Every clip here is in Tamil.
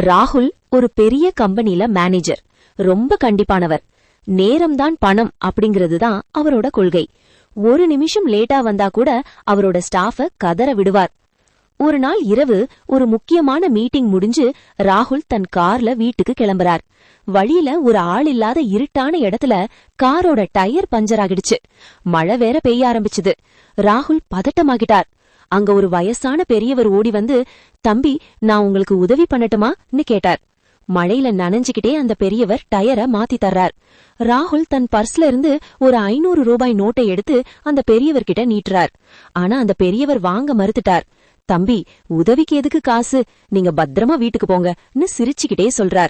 ராகுல் ஒரு பெரிய கம்பெனில மேனேஜர் ரொம்ப கண்டிப்பானவர். நேரம்தான் பணம் அப்படிங்கிறது தான் அவரோட கொள்கை. ஒரு நிமிஷம் லேட்டா வந்தா கூட அவரோட ஸ்டாஃப கதற விடுவார். ஒரு நாள் இரவு ஒரு முக்கியமான மீட்டிங் முடிஞ்சு ராகுல் தன் கார்ல வீட்டுக்கு கிளம்புறார். வழியில ஒரு ஆள் இல்லாத இருட்டான இடத்துல காரோட டயர் பஞ்சர் ஆகிடுச்சு. மழை வேற பெய்ய ஆரம்பிச்சுது. ராகுல் பதட்டமாகிட்டார். அங்க ஒரு வயசான பெரியவர் ஓடி வந்து தம்பி நான் உங்களுக்கு உதவி பண்ணட்டுமான்னு கேட்டார். மழையில நனைஞ்சுகிட்டே அந்த பெரியவர் டயரை மாத்தி தர்றார். ராகுல் தன் பர்ஸ்ல இருந்து ஒரு ஐநூறு ரூபாய் நோட்டை எடுத்து அந்த பெரியவர்கிட்ட நீட்டுறார். ஆனா அந்த பெரியவர் வாங்க மறுத்துட்டார். தம்பி உதவிக்கு எதுக்கு காசு? நீங்க பத்திரமா வீட்டுக்கு போங்கன்னு சிரிச்சுக்கிட்டே சொல்றார்.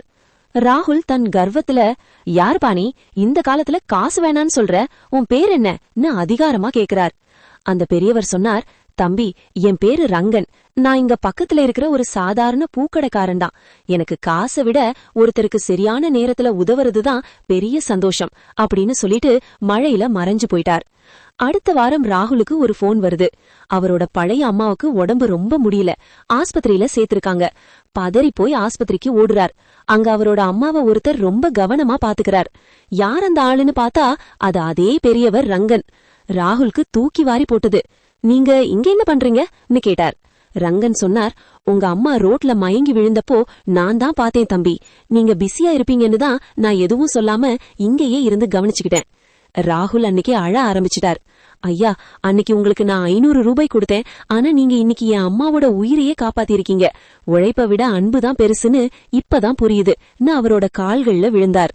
ராகுல் தன் கர்வத்துல யார் பாணி இந்த காலத்துல காசு வேணான்னு சொல்ற? உன் பேர் என்னன்னு அதிகாரமா கேக்குறார். அந்த பெரியவர் சொன்னார் தம்பி என் பேரு ரங்கன். நான் இங்க பக்கத்துல இருக்கிற ஒரு சாதாரண பூக்கடைக்காரன் தான் எனக்கு காசை விட ஒருத்தருக்கு சரியான நேரத்துல உதவுறதுதான் பெரிய சந்தோஷம் அப்படின்னு சொல்லிட்டு மழையில மறைஞ்சு போயிட்டார். அடுத்த வாரம் ராகுலுக்கு ஒரு ஃபோன் வருது. அவரோட பழைய அம்மாவுக்கு உடம்பு ரொம்ப முடியல. ஆஸ்பத்திரியில சேர்த்திருக்காங்க. பதறி போய் ஆஸ்பத்திரிக்கு ஓடுறார். அங்க அவரோட அம்மாவை ஒருத்தர் ரொம்ப கவனமா பாத்துக்கிறார். யார் அந்த ஆளுன்னு பார்த்தா அது அதே பெரியவர் ரங்கன். ராகுலுக்கு தூக்கி வாரி போட்டது. நீங்க இங்க என்ன பண்றீங்கன்னு கேட்டார். ரங்கன் சொன்னார் உங்க அம்மா ரோட்ல மயங்கி விழுந்தப்போ நான் தான் பார்த்தேன் தம்பி. நீங்க பிஸியா இருப்பீங்கன்னு தான் நான் எதுவும் சொல்லாம இங்கேயே இருந்து கவனிச்சுக்கிட்டேன். ராகுல் அன்னைக்கு அழ ஆரம்பிச்சிட்டார். ஐயா அன்னைக்கு உங்களுக்கு நான் ஐநூறு ரூபாய் கொடுத்தேன். ஆனா நீங்க இன்னைக்கு என் அம்மாவோட உயிரையே காப்பாத்திருக்கீங்க. உழைப்ப விட அன்பு தான் பெருசுன்னு இப்பதான் புரியுதுன்னு அவரோட கால்கள்ல விழுந்தார்.